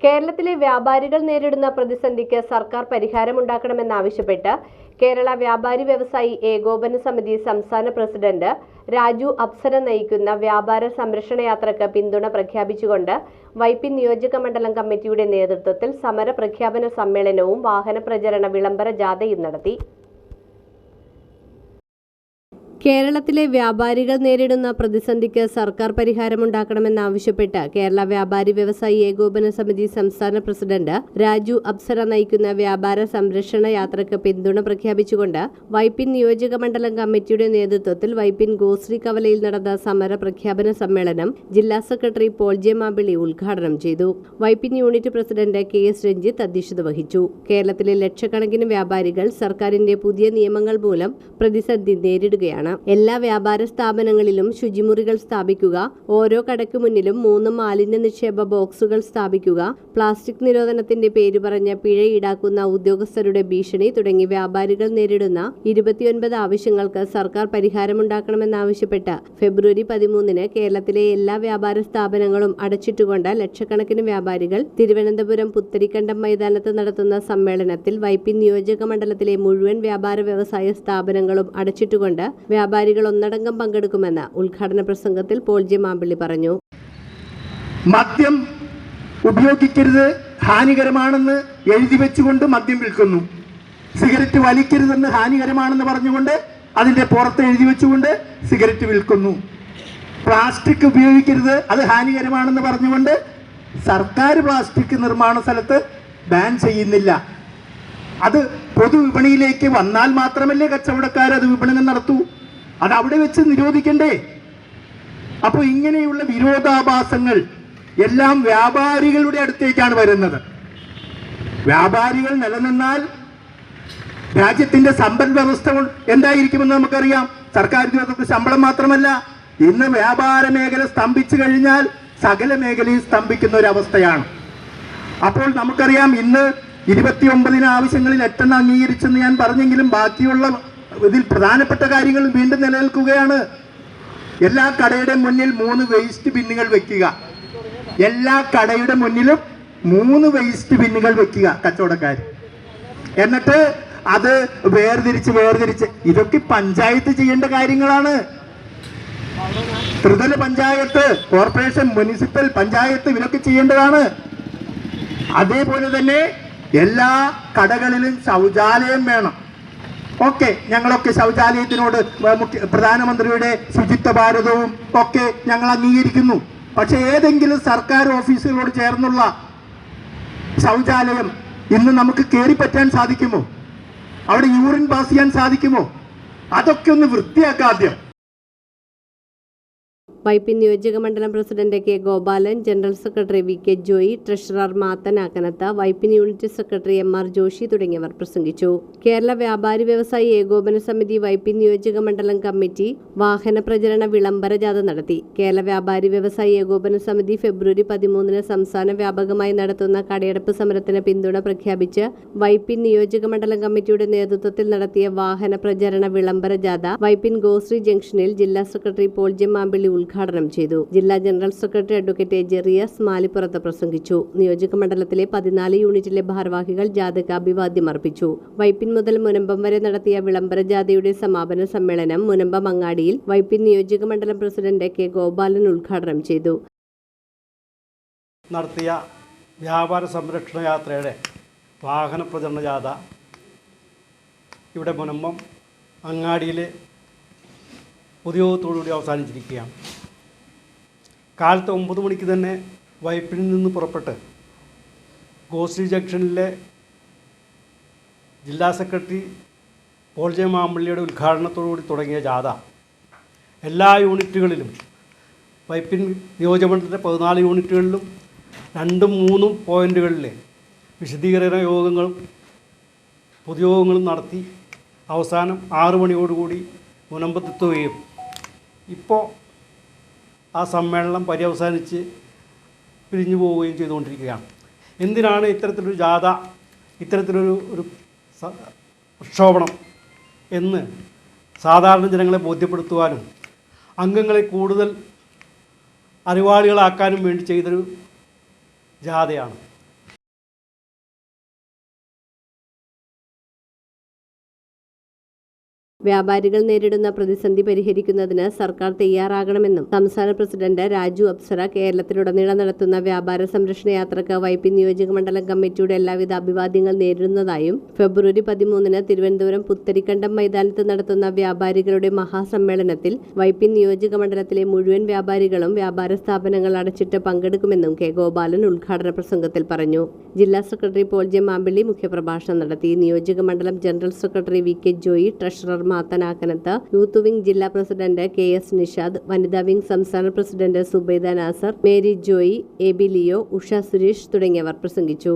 കേരളത്തിലെ വ്യാപാരികൾ നേരിടുന്ന പ്രതിസന്ധിക്ക് സർക്കാർ പരിഹാരമുണ്ടാക്കണമെന്നാവശ്യപ്പെട്ട് കേരള വ്യാപാരി വ്യവസായി ഏകോപന സമിതി സംസ്ഥാന പ്രസിഡന്റ് രാജു അപ്സര നയിക്കുന്ന വ്യാപാര സംരക്ഷണ യാത്രയ്ക്ക് പിന്തുണ പ്രഖ്യാപിച്ചുകൊണ്ട് വൈപ്പി നിയോജക മണ്ഡലം കമ്മിറ്റിയുടെ നേതൃത്വത്തിൽ സമര പ്രഖ്യാപന സമ്മേളനവും വാഹന പ്രചരണ വിളംബര ജാഥയും നടത്തി. കേരളത്തിലെ വ്യാപാരികൾ നേരിടുന്ന പ്രതിസന്ധിക്ക് സർക്കാർ പരിഹാരമുണ്ടാക്കണമെന്നാവശ്യപ്പെട്ട് കേരള വ്യാപാരി വ്യവസായി ഏകോപന സമിതി സംസ്ഥാന പ്രസിഡന്റ് രാജു അപ്സര നയിക്കുന്ന വ്യാപാര സംരക്ഷണ യാത്രയ്ക്ക് പിന്തുണ പ്രഖ്യാപിച്ചുകൊണ്ട് വൈപ്പിൻ നിയോജക മണ്ഡലം കമ്മിറ്റിയുടെ നേതൃത്വത്തിൽ വൈപ്പിൻ ഗോശ്രീ കവലയിൽ നടന്ന സമര പ്രഖ്യാപന സമ്മേളനം ജില്ലാ സെക്രട്ടറി പോൾ ജെ മാമ്പിളി ഉദ്ഘാടനം ചെയ്തു. Vypin unit president K S Ranjith അധ്യക്ഷത വഹിച്ചു. കേരളത്തിലെ ലക്ഷക്കണക്കിന് വ്യാപാരികൾ സർക്കാരിന്റെ പുതിയ നിയമങ്ങൾ മൂലം പ്രതിസന്ധി നേരിടുകയാണ്. എല്ലാ വ്യാപാര സ്ഥാപനങ്ങളിലും ശുചിമുറികൾ സ്ഥാപിക്കുക. ഓരോ കടയ്ക്ക് മുന്നിലും മൂന്ന് മാലിന്യ നിക്ഷേപ ബോക്സുകൾ സ്ഥാപിക്കുക. പ്ലാസ്റ്റിക് നിരോധനത്തിന്റെ പേര് പറഞ്ഞ പിഴ ഈടാക്കുന്ന ഉദ്യോഗസ്ഥരുടെ ഭീഷണി തുടങ്ങി വ്യാപാരികൾ നേരിടുന്ന ഇരുപത്തിയൊൻപത് ആവശ്യങ്ങൾക്ക് സർക്കാർ പരിഹാരമുണ്ടാക്കണമെന്നാവശ്യപ്പെട്ട് ഫെബ്രുവരി പതിമൂന്നിന് കേരളത്തിലെ എല്ലാ വ്യാപാര സ്ഥാപനങ്ങളും അടച്ചിട്ടുകൊണ്ട് ലക്ഷക്കണക്കിന് വ്യാപാരികൾ തിരുവനന്തപുരം പുത്തരിക്കണ്ടം മൈതാനത്ത് നടത്തുന്ന സമ്മേളനത്തിൽ വൈപ്പിൻ നിയോജക മണ്ഡലത്തിലെ മുഴുവൻ വ്യാപാര വ്യവസായ സ്ഥാപനങ്ങളും അടച്ചിട്ടുകൊണ്ട് വ്യാപാരികൾ ഒന്നടങ്കം പങ്കെടുക്കുമെന്ന് ഉദ്ഘാടന പ്രസംഗത്തിൽ പോൾ ജെ മാമ്പിള്ളി പറഞ്ഞു. മദ്യം ഉപയോഗിക്കരുത് ഹാനികരമാണെന്ന് എഴുതി വെച്ചുകൊണ്ട് മദ്യം വിൽക്കുന്നു. സിഗരറ്റ് വലിക്കരുതെന്ന് ഹാനികരമാണെന്ന് പറഞ്ഞുകൊണ്ട് അതിന്റെ പുറത്ത് എഴുതി വെച്ചുകൊണ്ട് സിഗരറ്റ് വിൽക്കുന്നു. പ്ലാസ്റ്റിക് ഉപയോഗിക്കരുത് അത് ഹാനികരമാണെന്ന് പറഞ്ഞുകൊണ്ട് സർക്കാർ പ്ലാസ്റ്റിക് നിർമ്മാണ സ്ഥലത്ത് ബാൻ ചെയ്യുന്നില്ല. അത് പൊതുവിപണിയിലേക്ക് വന്നാൽ മാത്രമല്ലേ കച്ചവടക്കാർ അത് വിപണനം നടത്തൂ? അത് അവിടെ വെച്ച് നിരോധിക്കണ്ടേ? അപ്പോൾ ഇങ്ങനെയുള്ള വിരോധാഭാസങ്ങൾ എല്ലാം വ്യാപാരികളുടെ അടുത്തേക്കാണ് വരുന്നത്. വ്യാപാരികൾ നിലനിന്നാൽ രാജ്യത്തിന്റെ സമ്പദ് വ്യവസ്ഥ എന്തായിരിക്കുമെന്ന് നമുക്കറിയാം. സർക്കാർ ഉദ്യോഗസ്ഥർക്ക് ശമ്പളം മാത്രമല്ല ഇന്ന് വ്യാപാര മേഖല സ്തംഭിച്ചു കഴിഞ്ഞാൽ സകല മേഖലയും സ്തംഭിക്കുന്ന ഒരു അവസ്ഥയാണ്. അപ്പോൾ നമുക്കറിയാം ഇന്ന് ഇരുപത്തിയൊമ്പതിന് ആവശ്യങ്ങളിൽ എട്ടെണ്ണം അംഗീകരിച്ചെന്ന് ഞാൻ പറഞ്ഞെങ്കിലും ബാക്കിയുള്ള ഇതിൽ പ്രധാനപ്പെട്ട കാര്യങ്ങൾ വീണ്ടും നിലനിൽക്കുകയാണ്. എല്ലാ കടയുടെ മുന്നിൽ മൂന്ന് വേസ്റ്റ് ബിന്നുകൾ വെക്കുക. എല്ലാ കടയുടെ മുന്നിലും മൂന്ന് വേസ്റ്റ് ബിന്നുകൾ വെക്കുക കച്ചവടക്കാർ. എന്നിട്ട് അത് വേർതിരിച്ച് വേർതിരിച്ച്. ഇതൊക്കെ പഞ്ചായത്ത് ചെയ്യേണ്ട കാര്യങ്ങളാണ്. ത്രിതല പഞ്ചായത്ത് കോർപ്പറേഷൻ മുനിസിപ്പൽ പഞ്ചായത്ത് ഇവരൊക്കെ ചെയ്യേണ്ടതാണ്. അതേപോലെ തന്നെ എല്ലാ കടകളിലും ശൗചാലയം വേണം. ഓക്കെ ഞങ്ങളൊക്കെ ശൗചാലയത്തിനോട് പ്രധാനമന്ത്രിയുടെ ശുചിത്വ ഭാരതവും ഒക്കെ ഞങ്ങൾ അംഗീകരിക്കുന്നു. പക്ഷെ ഏതെങ്കിലും സർക്കാർ ഓഫീസുകളോട് ചേർന്നുള്ള ശൗചാലയം ഇന്ന് നമുക്ക് കയറി പറ്റാൻ സാധിക്കുമോ? അവിടെ യൂറിൻ പാസ് ചെയ്യാൻ സാധിക്കുമോ? അതൊക്കെ ഒന്ന് വൃത്തിയാക്കാം ആദ്യം. വൈപ്പിൻ നിയോജക മണ്ഡലം president K Gopalan general secretary V K Joy treasurer Mathan Akkanath Vypin unit secretary M R Joshy തുടങ്ങിയവർ പ്രസംഗിച്ചു. കേരള വ്യാപാരി വ്യവസായി ഏകോപന സമിതി വൈപ്പിൻ നിയോജക മണ്ഡലം കമ്മിറ്റി വാഹന പ്രചരണ വിളംബര ജാഥ നടത്തി. കേരള വ്യാപാരി വ്യവസായി ഏകോപന സമിതി ഫെബ്രുവരി പതിമൂന്നിന് സംസ്ഥാന വ്യാപകമായി നടത്തുന്ന കടയടപ്പ് സമരത്തിന് പിന്തുണ പ്രഖ്യാപിച്ച് വൈപ്പിൻ നിയോജക മണ്ഡലം കമ്മിറ്റിയുടെ നേതൃത്വത്തിൽ നടത്തിയ വാഹന പ്രചരണ വിളംബര ജാഥ വൈപ്പിൻ ഗോശ്രീ ജംഗ്ഷനിൽ ജില്ലാ സെക്രട്ടറി പോൾ ജെ മാമ്പിള്ളി ഉദ്ഘാടനം ചെയ്തു. ജില്ലാ general secretary advocate Jerius Malippurath പ്രസംഗിച്ചു. നിയോജക മണ്ഡലത്തിലെ പതിനാല് യൂണിറ്റിലെ ഭാരവാഹികൾ ജാഥയ്ക്ക് അഭിവാദ്യം അർപ്പിച്ചു. വൈപ്പിൻ മുതൽ മുനമ്പം വരെ നടത്തിയ വിളംബര ജാഥയുടെ സമാപന സമ്മേളനം മുനമ്പം അങ്ങാടിയിൽ വൈപ്പിൻ നിയോജക മണ്ഡലം പ്രസിഡന്റ് കെ ഗോപാലൻ ഉദ്ഘാടനം ചെയ്തു. നടത്തിയ വ്യാപാര സംരക്ഷണ യാത്രയുടെ വാഹന പ്രചരണ ജാഥ ഇവിടെ മുനമ്പം അങ്ങാടിയിലെ പൊതുയോഗത്തോടുകൂടി അവസാനിച്ചിരിക്കുകയാണ്. കാലത്ത് ഒമ്പത് മണിക്ക് തന്നെ വൈപ്പിൽ നിന്ന് പുറപ്പെട്ട് ഗോശ്രീ ജംഗ്ഷനിലെ ജില്ലാ സെക്രട്ടറി പോൾ ജെ മാമ്പള്ളിയുടെ ഉദ്ഘാടനത്തോടുകൂടി തുടങ്ങിയ ജാഥ. എല്ലാ യൂണിറ്റുകളിലും വൈപ്പിൻ നിയോജകമണ്ഡലത്തിലെ പതിനാല് യൂണിറ്റുകളിലും രണ്ടും മൂന്നും പോയിന്റുകളിലെ വിശദീകരണ യോഗങ്ങളും പൊതുയോഗങ്ങളും നടത്തി അവസാനം ആറു മണിയോടുകൂടി മുനമ്പത്തെത്തുകയും. ഇപ്പോൾ ആ സമ്മേളനം പര്യവസാനിച്ച് പിരിഞ്ഞു പോവുകയും ചെയ്തുകൊണ്ടിരിക്കുകയാണ്. എന്തിനാണ് ഇത്തരത്തിലൊരു ജാഥ ഇത്തരത്തിലൊരു ഒരു പ്രക്ഷോഭണം എന്ന് സാധാരണ ജനങ്ങളെ ബോധ്യപ്പെടുത്തുവാനും അംഗങ്ങളെ കൂടുതൽ അറിവാളികളാക്കാനും വേണ്ടി ചെയ്തൊരു ജാഥയാണ്. വ്യാപാരികൾ നേരിടുന്ന പ്രതിസന്ധി പരിഹരിക്കുന്നതിന് സർക്കാർ തയ്യാറാകണമെന്നും സംസ്ഥാന പ്രസിഡന്റ് രാജു അപ്സര കേരളത്തിലുടനീളം നടത്തുന്ന വ്യാപാര സംരക്ഷണ യാത്രയ്ക്ക് വൈപ്പി നിയോജക മണ്ഡലം കമ്മിറ്റിയുടെ എല്ലാവിധ അഭിവാദ്യങ്ങൾ നേരിടുന്നതായും ഫെബ്രുവരി പതിമൂന്നിന് തിരുവനന്തപുരം പുത്തരിക്കണ്ടം മൈതാനത്ത് നടത്തുന്ന വ്യാപാരികളുടെ മഹാസമ്മേളനത്തിൽ വൈപ്പി നിയോജക മണ്ഡലത്തിലെ മുഴുവൻ വ്യാപാരികളും വ്യാപാര സ്ഥാപനങ്ങൾ അടച്ചിട്ട് പങ്കെടുക്കുമെന്നും കെ ഗോപാലൻ ഉദ്ഘാടന പ്രസംഗത്തിൽ പറഞ്ഞു. ജില്ലാ സെക്രട്ടറി പോൾ ജെ മാമ്പിള്ളി മുഖ്യപ്രഭാഷണം നടത്തി. നിയോജക മണ്ഡലം general secretary V K Joy treasurer മാത്തനാക്കനത്ത്. Youth wing ജില്ലാ പ്രസിഡന്റ് കെ എസ് നിഷാദ് വനിതാ വിംഗ് സംസ്ഥാന president Subaida Nasar Mary Joy A B Leo Usha Suresh തുടങ്ങിയവർ പ്രസംഗിച്ചു.